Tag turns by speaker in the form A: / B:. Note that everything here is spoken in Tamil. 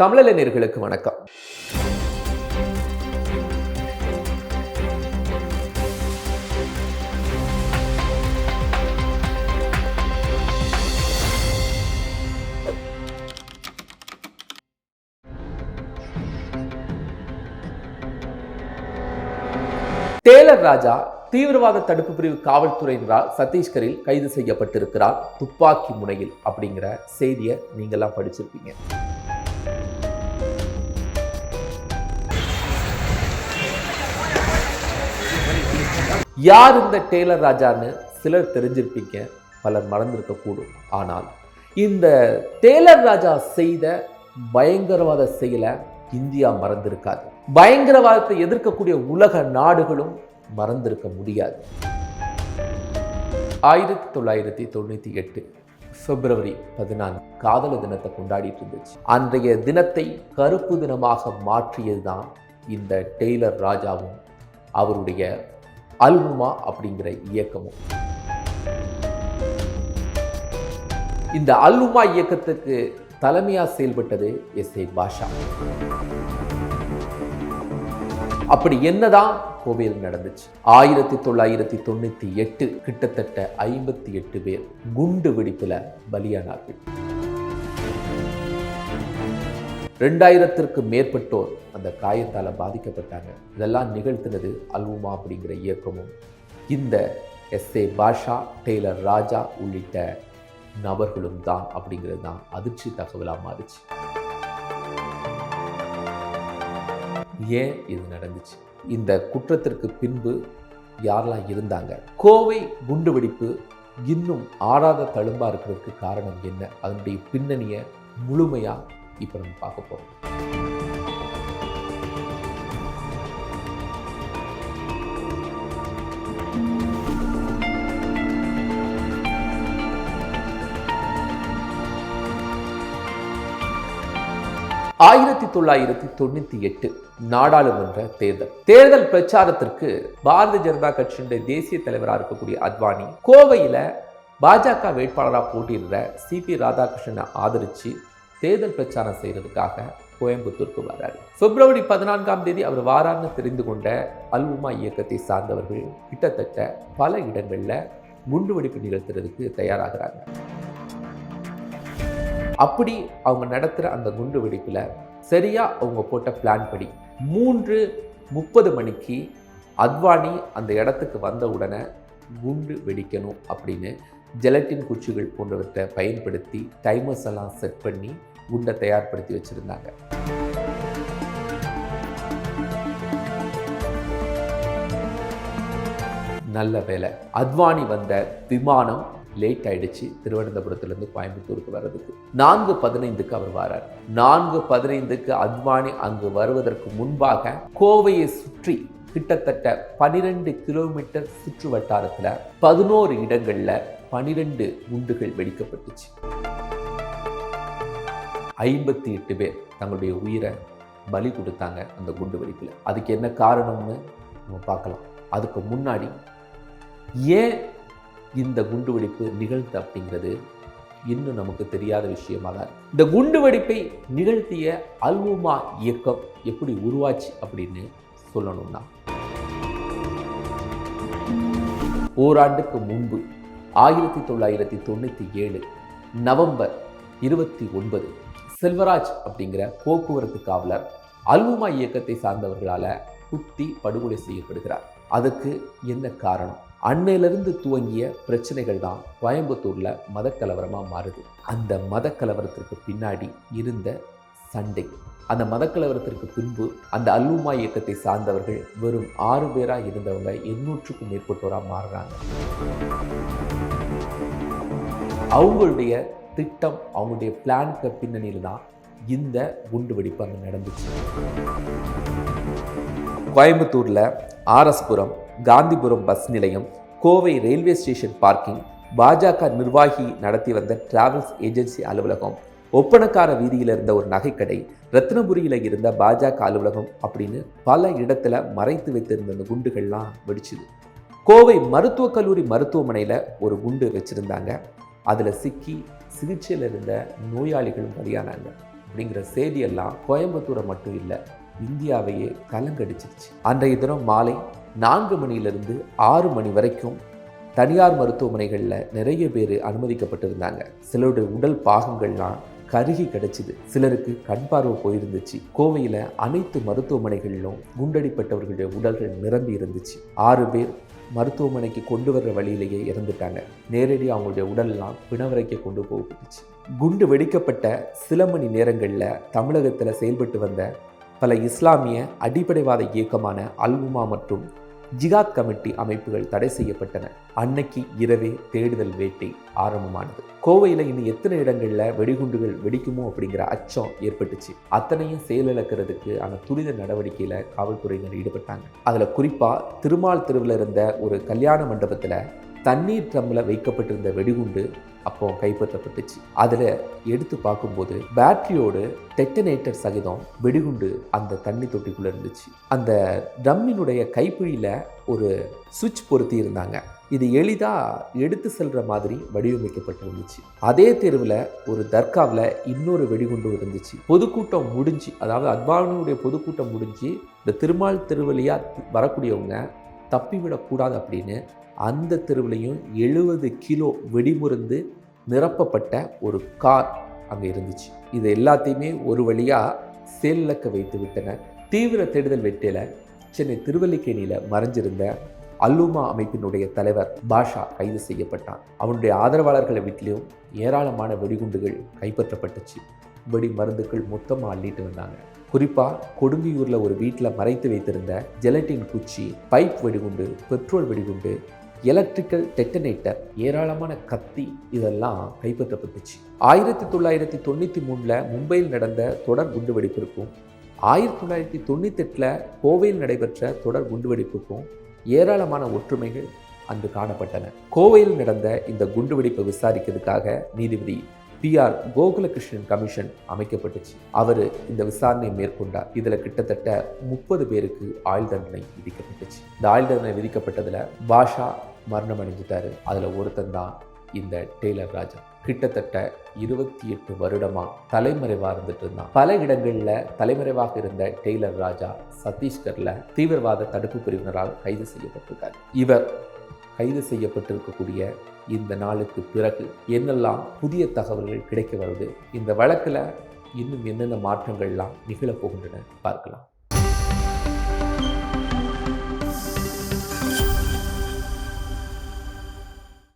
A: தமிழலைஞர்களுக்கு வணக்கம். டேலர் ராஜா தீவிரவாத தடுப்பு பிரிவு காவல்துறையினரால் சத்தீஸ்கரில் கைது செய்யப்பட்டிருக்கிறார். துப்பாக்கி முனையில் அப்படிங்கிற செய்தியை நீங்கள்லாம் படிச்சிருப்பீங்க. யார் இந்த டெய்லர் ராஜான்னு சிலர் தெரிஞ்சிருப்பீங்க பலர் மறந்திருக்கக்கூடும். ஆனால் இந்த டெய்லர் ராஜா செய்த பயங்கரவாத செயலை இந்தியா மறந்திருக்காது. பயங்கரவாதத்தை எதிர்க்கக்கூடிய உலக நாடுகளும் மறந்திருக்க முடியாது. ஆயிரத்தி தொள்ளாயிரத்தி தொண்ணூற்றி எட்டு பிப்ரவரி பதினான்கு காதல தினத்தை கொண்டாடிட்டு இருந்துச்சு. அன்றைய தினத்தை கருப்பு தினமாக மாற்றியதுதான் இந்த டெய்லர் ராஜாவும் அவருடைய அல்ஹுமா அப்படிங்கிற இயக்கமும். இந்த அல்முமா இயக்கத்துக்கு தலைமையா செயல்பட்டது எஸ் ஏ பாஷா. அப்படி என்னதான் கோவையில் நடந்துச்சு. ஆயிரத்தி தொள்ளாயிரத்தி தொண்ணூத்தி எட்டு கிட்டத்தட்ட ஐம்பத்தி எட்டு பேர் குண்டு வெடிப்புல பலியானார்கள். ரெண்டாயிரத்திற்கு மேற்பட்டோர் அந்த காயத்தால் பாதிக்கப்பட்டாங்க. இதெல்லாம் நிகழ்த்தினது அல்வுமா அப்படிங்கிற இயக்கமும். இந்த எஸ் ஏ பாஷா டெய்லர் ராஜா உள்ளிட்ட நபர்களும் தான் அப்படிங்கிறது தான் அதிர்ச்சி தகவலாக மாறுச்சு. ஏன் இது நடந்துச்சு? இந்த குற்றத்திற்கு பின்பு யாரெல்லாம் இருந்தாங்க? கோவை குண்டுவெடிப்பு இன்னும் ஆறாத தழும்பாக இருக்கிறதுக்கு காரணம் என்ன? அதனுடைய பின்னணியை முழுமையாக இப்போ நம்ம பார்க்க போகிறோம் ஆயிரத்தி தொள்ளாயிரத்தி தொண்ணூத்தி எட்டு நாடாளுமன்ற தேர்தல். தேர்தல் பிரச்சாரத்திற்கு பாரதிய ஜனதா கட்சியினுடைய தேசிய தலைவராக இருக்கக்கூடிய அத்வானி கோவையில பாஜக வேட்பாளராக போட்டியிடுற சிபி ராதாகிருஷ்ணனை ஆதரிச்சு தேர்தல் பிரச்சாரம் செய்கிறதுக்காக கோயம்புத்தூருக்கு வர்றாரு. பிப்ரவரி பதினான்காம் தேதி அவர் வாரான்னு தெரிந்து கொண்ட அல்வுமா இயக்கத்தை சார்ந்தவர்கள் கிட்டத்தட்ட பல இடங்களில் குண்டுவெடிப்பு நிகழ்த்துறதுக்கு தயாராகிறாங்க. அப்படி அவங்க நடத்துகிற அந்த குண்டு வெடிப்பில் சரியாக அவங்க போட்ட பிளான் படி மூன்று முப்பது மணிக்கு அத்வானி அந்த இடத்துக்கு வந்த உடனே குண்டு வெடிக்கணும் அப்படின்னு ஜெலட்டின் குச்சிகள் போன்றவற்றை பயன்படுத்தி டைமர்ஸ் எல்லாம் செட் பண்ணி குண்டை தயார்படுத்தி வச்சுருந்தாங்க. நல்ல வேலை அத்வானி வந்த விமானம் லேட் ஆயிடுச்சு. திருவனந்தபுரத்துலேருந்து கோயம்புத்தூருக்கு வர்றதுக்கு. நான்கு பதினைந்துக்கு அவர் வரார். நான்கு பதினைந்துக்கு அத்வானி அங்கு வருவதற்கு முன்பாக கோவையை சுற்றி கிட்டத்தட்ட பனிரெண்டு கிலோமீட்டர் சுற்று வட்டாரத்தில் பதினோரு இடங்களில் பனிரெண்டு குண்டுகள் வெடிக்கப்பட்டுச்சு. ஐம்பத்தி எட்டு பேர் தங்களுடைய உயிரை பலி கொடுத்தாங்க அந்த குண்டு வெடிப்பில். அதுக்கு என்ன காரணம்னு நம்ம பார்க்கலாம். அதுக்கு முன்னாடி ஏன் இந்த குண்டு வெடிப்பு நிகழ்த்து அப்படிங்கிறது இன்னும் நமக்கு தெரியாத விஷயமாக தான் இந்த குண்டு வெடிப்பை நிகழ்த்திய அல்வுமா இயக்கம் எப்படி உருவாச்சு அப்படின்னு சொல்லணும்னா ஓராண்டுக்கு முன்பு ஆயிரத்தி தொள்ளாயிரத்தி தொண்ணூற்றி ஏழு நவம்பர் இருபத்தி ஒன்பது செல்வராஜ் அப்படிங்கிற போக்குவரத்து காவலர் அல்வுமா இயக்கத்தை சார்ந்தவர்களால் குத்தி படுகொலை செய்யப்படுகிறார். அதுக்கு என்ன காரணம்? அன்னையிலிருந்து துவங்கிய பிரச்சனைகள் தான் கோயம்புத்தூரில் மதக்கலவரமாக மாறுது. அந்த மதக்கலவரத்திற்கு பின்னாடி இருந்த சண்டை. அந்த மதக்கலவரத்திற்கு பின்பு அந்த அல்லுமா இயக்கத்தை சார்ந்தவர்கள் வெறும் ஆறு பேராக இருந்தவங்க எண்ணூற்றுக்கும் மேற்பட்டோராக மாறுறாங்க. அவங்களுடைய திட்டம் அவங்களுடைய பிளானுக்கு பின்னணியில் தான் இந்த குண்டு வெடிப்பு அங்கே நடந்துச்சு. கோயம்புத்தூரில் ஆர்எஸ்புரம் காந்திபுரம் பஸ் நிலையம் கோவை ரயில்வே ஸ்டேஷன் பார்க்கிங் பாஜக நிர்வாகி நடத்தி வந்த டிராவல்ஸ் ஏஜென்சி அலுவலகம் ஒப்பனக்கார வீதியில் இருந்த ஒரு நகைக்கடை ரத்னபுரியில் இருந்த பாஜக அலுவலகம் அப்படின்னு பல இடத்துல மறைத்து வைத்திருந்த அந்த குண்டுகள்லாம் வெடிச்சுது. கோவை மருத்துவக் கல்லூரி மருத்துவமனையில் ஒரு குண்டு வச்சுருந்தாங்க. அதில் சிக்கி சிகிச்சையில் இருந்த நோயாளிகளும் பலியானாங்க. அப்படிங்கிற செய்தியெல்லாம் கோயம்புத்தூரை மட்டும் இல்லை இந்தியாவையே கலங்கடிச்சிருச்சு. அன்றைய தினம் மாலை நான்கு மணியிலிருந்து ஆறு மணி வரைக்கும் தனியார் மருத்துவமனைகளில் நிறைய பேர் அனுமதிக்கப்பட்டிருந்தாங்க. சிலருடைய உடல் பாகங்கள்லாம் கருகி கிடைச்சிது. சிலருக்கு கண் பார்வை போயிருந்துச்சு. கோவையில் அனைத்து மருத்துவமனைகளிலும் குண்டடிப்பட்டவர்களுடைய உடல்கள் நிரம்பி இருந்துச்சு. ஆறு பேர் மருத்துவமனைக்கு கொண்டு வர்ற வழியிலேயே இறந்துட்டாங்க. நேரடியாக அவங்களுடைய உடல்லாம் பிணவரைக்கு கொண்டு போகப்பட்டுச்சு குண்டு வெடிக்கப்பட்ட சில மணி நேரங்களில் தமிழகத்தில் செயல்பட்டு வந்த பல இஸ்லாமிய அடிப்படைவாத இயக்கமான அல்வுமா மற்றும் ஜிகாத் கமிட்டி அமைப்புகள் தடை செய்யப்பட்டன. அன்னைக்கு இரவே தேடுதல் வேட்டை ஆரம்பமானது. கோவையில் இன்னும் எத்தனை இடங்களில் வெடிகுண்டுகள் வெடிக்குமோ அப்படிங்கிற அச்சம் ஏற்பட்டுச்சு. அத்தனையும் செயலிழக்கிறதுக்கு அந்த துரித நடவடிக்கையில் காவல்துறையினர் ஈடுபட்டாங்க. அதில் குறிப்பாக திருமால் தெருவில் இருந்த ஒரு கல்யாண மண்டபத்தில் தண்ணீர் ட்ரம்மில் வைக்கப்பட்டிருந்த வெடிகுண்டு அப்போ கைப்பற்றப்பட்டுச்சு. அதில் எடுத்து பார்க்கும்போது பேட்டரியோடு டெட்டனேட்டர் சகிதம் வெடிகுண்டு அந்த தண்ணி தொட்டிக்குள்ளே இருந்துச்சு. அந்த ட்ரம்மினுடைய கைப்பிடியில் ஒரு சுவிட்ச் பொருத்தி இருந்தாங்க. இது எளிதாக எடுத்து செல்கிற மாதிரி வடிவமைக்கப்பட்டிருந்துச்சு. அதே தெருவில் ஒரு தர்காவில் இன்னொரு வெடிகுண்டு இருந்துச்சு. பொதுக்கூட்டம் முடிஞ்சு அதாவது அத்வானியுடைய பொதுக்கூட்டம் முடிஞ்சு இந்த திருமால் திருவழியாக வரக்கூடியவங்க தப்பிவிடக்கூடாது அப்படின்னு அந்த தெருவிலையும் எழுபது கிலோ வெடிமுருந்து நிரப்பப்பட்ட ஒரு கார் அங்கே இருந்துச்சு. இது எல்லாத்தையுமே ஒரு வழியாக செயலிழக்க வைத்து விட்டனர் தீவிர தேடுதல் வெட்டியில் சென்னை திருவல்லிக்கேணியில் மறைஞ்சிருந்த அல்லுமா அமைப்பினுடைய தலைவர் பாஷா கைது செய்யப்பட்டான். அவனுடைய ஆதரவாளர்களை வீட்டிலையும் ஏராளமான வெடிகுண்டுகள் கைப்பற்றப்பட்டுச்சு. வெடி மருந்துகள் மொத்தமாக அள்ளிட்டு வந்தாங்க. குறிப்பாக கொடுங்கியூரில் ஒரு வீட்டில் மறைத்து வைத்திருந்த ஜெலட்டின் குச்சி பைப் வெடிகுண்டு பெட்ரோல் வெடிகுண்டு எலக்ட்ரிக்கல் டெட்டனேட்டர் ஏராளமான கத்தி இதெல்லாம் கைப்பற்றப்பட்டுச்சு. ஆயிரத்தி தொள்ளாயிரத்தி தொண்ணூற்றி மூணில் மும்பையில் நடந்த தொடர் குண்டுவெடிப்பிற்கும் ஆயிரத்தி தொள்ளாயிரத்தி தொண்ணூத்தெட்டில் கோவையில் நடைபெற்ற தொடர் குண்டுவெடிப்புக்கும் ஏராளமான ஒற்றுமைகள் அன்று காணப்பட்டன. கோவையில் நடந்த இந்த குண்டுவெடிப்பை விசாரிக்கிறதுக்காக நீதிபதி பிஆர் கோகுலகிருஷ்ணன் கமிஷன் அமைக்கப்பட்டுச்சு. அவர் இந்த விசாரணையை மேற்கொண்டார். இதில் கிட்டத்தட்ட முப்பது பேருக்கு ஆயுள் தண்டனை விதிக்கப்பட்டுச்சு. இந்த ஆயுள் தண்டனை விதிக்கப்பட்டதில் பாஷா மரணம் அடைஞ்சிட்டாரு. அதில் ஒருத்தன் தான் இந்த டெய்லர் ராஜா கிட்டத்தட்ட இருபத்தி எட்டு வருடமா தலைமறைவாக இருந்துட்டு இருந்தான். பல இடங்களில் தலைமறைவாக இருந்த டெய்லர் ராஜா சத்தீஸ்கரில் தீவிரவாத தடுப்பு பிரிவினரால் கைது செய்யப்பட்டிருக்கார். இவர் கைது செய்யப்பட்டிருக்கக்கூடிய இந்த நாளுக்கு பிறகு என்னெல்லாம் புதிய தகவல்கள் கிடைக்க வருது? இந்த வழக்கில் இன்னும் என்னென்ன மாற்றங்கள்லாம் நிகழப்போகின்றன பார்க்கலாம்.